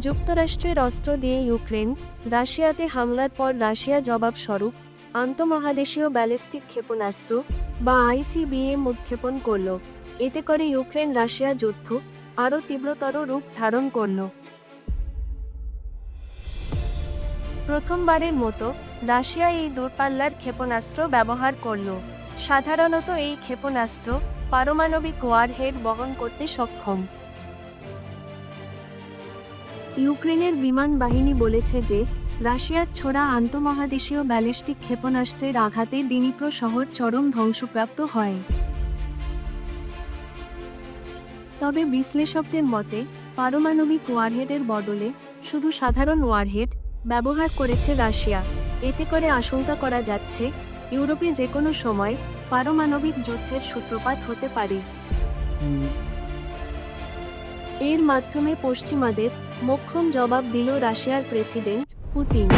যুক্তরাষ্ট্রের অস্ত্র দিয়ে ইউক্রেন, রাশিয়াতে হামলার পর রাশিয়া জবাবস্বরূপ আন্তঃমহাদেশীয় ব্যালিস্টিক ক্ষেপণাস্ত্র বা আইসিবিএম উৎক্ষেপণ করল। এতে করে ইউক্রেন রাশিয়া যুদ্ধ আরও তীব্রতর রূপ ধারণ করল। প্রথমবারের মতো রাশিয়া এই দূরপাল্লার ক্ষেপণাস্ত্র ব্যবহার করল। সাধারণত এই ক্ষেপণাস্ত্র পারমাণবিক ওয়ারহেড বহন করতে সক্ষম। ইউক্রেনের বিমান বাহিনী বলেছে যে, রাশিয়ার ছোড়া আন্তঃমহাদেশীয় ব্যালিস্টিক ক্ষেপণাস্ত্রের আঘাতে ডিনিপ্রো শহর চরম ধ্বংসপ্রাপ্ত হয়। তবে বিশ্লেষকদের মতে, পারমাণবিক ওয়ারহেডের বদলে শুধু সাধারণ ওয়ারহেড ব্যবহার করেছে রাশিয়া। এতে করে আশঙ্কা করা যাচ্ছে, ইউরোপে যে কোনো সময় পারমাণবিক যুদ্ধের সূত্রপাত হতে পারে। এর মাধ্যমে পশ্চিমাদের মোক্ষম জবাব দিল রাশিয়ার প্রেসিডেন্ট পুতিন।